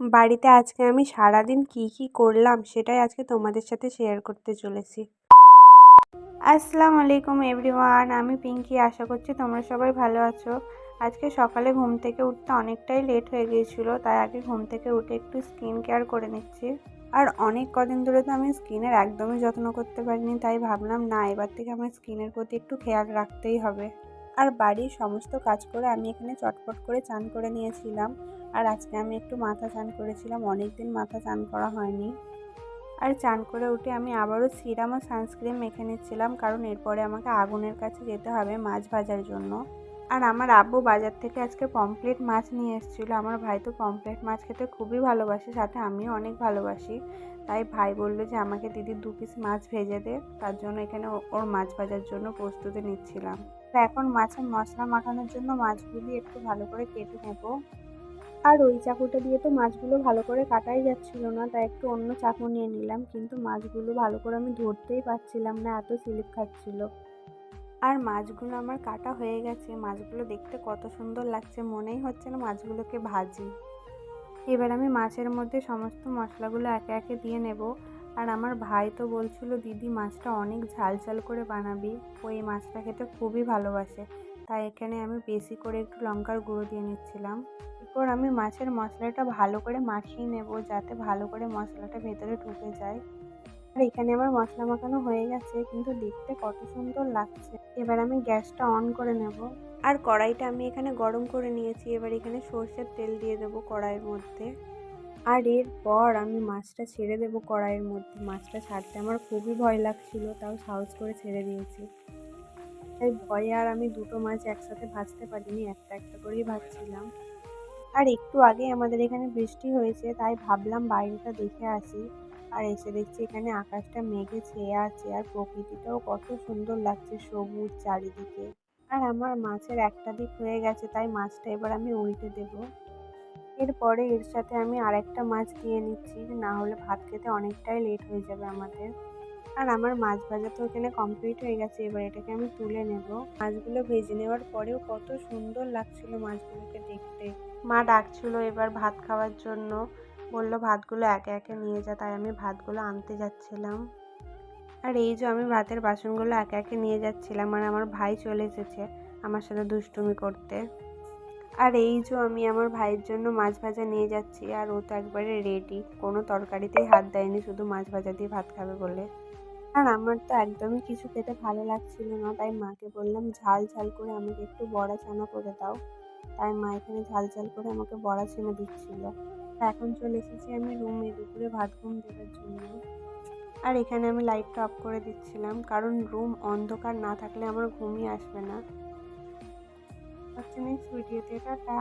বাড়িতে আজকে আমি সারাদিন কী কী করলাম সেটাই আজকে তোমাদের সাথে শেয়ার করতে চলেছি। আসসালামু আলাইকুম এভরিওয়ান আমি পিঙ্কি। আশা করছি তোমরা সবাই ভালো আছো। আজকে সকালে ঘুম থেকে উঠতে অনেকটাই লেট হয়ে গিয়েছিল, তাই আগে ঘুম থেকে উঠে একটু স্কিন কেয়ার করে নিচ্ছি। আর অনেক কদিন ধরে তো আমি স্কিনের একদমই যত্ন করতে পারিনি, তাই ভাবলাম না, এবার থেকে আমার স্কিনের প্রতি একটু খেয়াল রাখতেই হবে। আর বাড়ির সমস্ত কাজ করে আমি এখানে চটপট করে চান করে নিয়েছিলাম। আর আজকে আমি একটু মাথা চান করেছিলাম অনেক দিন মাথা চান করা হয়নি। আর চান করে উঠে আমি আবারও সিরাম ও সানস্ক্রিন মেখে নিচ্ছিলাম, কারণ এরপরে আমাকে আগুনের কাছে যেতে হবে মাছ ভাজার জন্য। আর আমার আব্বু বাজার থেকে আজকে পমপ্লেট মাছ নিয়ে এসেছিল। আমার ভাই তো পমপ্লেট মাছ খেতে খুবই ভালোবাসে, সাথে আমিও অনেক ভালোবাসি। তাই ভাই বলল যে, আমাকে দিদি দু পিস মাছ ভেজে দে। তার জন্য এখানে ওর মাছ ভাজার জন্য প্রস্তুতি নিচ্ছিলাম। এখন মাছের মশলা মাখানোর জন্য মাছগুলি একটু ভালো করে কেটে নেব। আর ওই চাকুটা দিয়ে তো মাছগুলো ভালো করে কাটাই যাচ্ছিল না, তাই একটু অন্য চাকু নিয়ে নিলাম। কিন্তু মাছগুলো ভালো করে আমি ধরতেই পারছিলাম না, এত স্লিপ খাচ্ছিল। আর মাছগুলো আমার কাটা হয়ে গেছে, মাছগুলো দেখতে কত সুন্দর লাগছে, মনেই হচ্ছে না মাছগুলোকে ভাজি। এবার আমি মাছের মধ্যে সমস্ত মশলাগুলো একে একে দিয়ে নেব। আর আমার ভাই তো বলছিল, দিদি, মাছটা অনেক ঝাল ঝাল করে বানাবি। ওই মাছটা খেতে খুবই ভালোবাসে। তাই এখানে আমি বেশি করে একটু লঙ্কার গুঁড়ো দিয়ে নিচ্ছিলাম। এরপর আমি মাছের মশলাটা ভালো করে মাখিয়ে নেব, যাতে ভালো করে মশলাটা ভেতরে ঢুকে যায়। আর এখানে আমার মশলা মাখানো হয়ে গেছে, কিন্তু দেখতে কত সুন্দর লাগছে। এবার আমি গ্যাসটা অন করে নেব। আর কড়াইটা আমি এখানে গরম করে নিয়েছি। এবার এখানে সর্ষের তেল দিয়ে দেবো কড়াইয়ের মধ্যে। আর এরপর আমি মাছটা ছেড়ে দেবো কড়াইয়ের মধ্যে। মাছটা ছাড়তে আমার খুবই ভয় লাগছিল, তাও সাহস করে ছেড়ে দিয়েছি। তাই ভয়ে আর আমি দুটো মাছ একসাথে ভাজতে পারিনি, একটা একটা করেই ভাজছিলাম। আর একটু আগে আমাদের এখানে বৃষ্টি হয়েছে, তাই ভাবলাম বাইরেটা দেখে আসি। আর এসে দেখছি এখানে আকাশটা মেঘে ছেয়ে আছে, আর প্রকৃতিটাও কত সুন্দর লাগছে সবুজ চারিদিকে। আর আমার মাছের একটা দিক হয়ে গেছে, তাই মাছটা এবার আমি উল্টে দেব। এরপরে এর সাথে আমি আরেকটা মাছ দিয়ে নিচ্ছি, না হলে ভাত খেতে অনেকটাই লেট হয়ে যাবে আমাদের। আর আমার মাছ ভাজা তো এখানে কমপ্লিট হয়ে গেছে, এবার এটাকে আমি তুলে নেব। মাছগুলো ভেজে নেওয়ার পরেও কত সুন্দর লাগছিল মাছগুলোকে দেখতে। মা ডাকছিল এবার ভাত খাওয়ার জন্য, বলল ভাতগুলো একে একে নিয়ে যা, তাই আমি ভাতগুলো আনতে যাচ্ছিলাম। আর এই যে আমি ভাতের বাসনগুলো একে একে নিয়ে যাচ্ছিলাম, আর আমার ভাই চলে এসেছে আমার সাথে দুষ্টুমি করতে। আর এই যে আমি আমার ভাইয়ের জন্য মাছ ভাজা নিয়ে যাচ্ছি আর ও তো একবারে রেডি কোনো তরকারিতেই হাত দেয়নি, শুধু মাছ ভাজা দিয়ে ভাত খাবে বলে। আর আমার তো একদমই কিছু খেতে ভালো লাগছিল না, তাই মাকে বললাম, ঝাল ঝাল করে আমাকে একটু বড়া ছানা করে দাও। তাই মা এখানে ঝাল ঝাল করে আমাকে বড়া ছানা দিচ্ছিল। এখন চলে এসেছি আমি রুমে দুপুরে ভাত ঘুম দেওয়ার জন্য। আর এখানে আমি লাইটটা অফ করে দিচ্ছিলাম, কারণ রুম অন্ধকার না থাকলে আমার ঘুমই আসবে না। হচ্ছে নেক্সট ভিডিওতে। টাটা।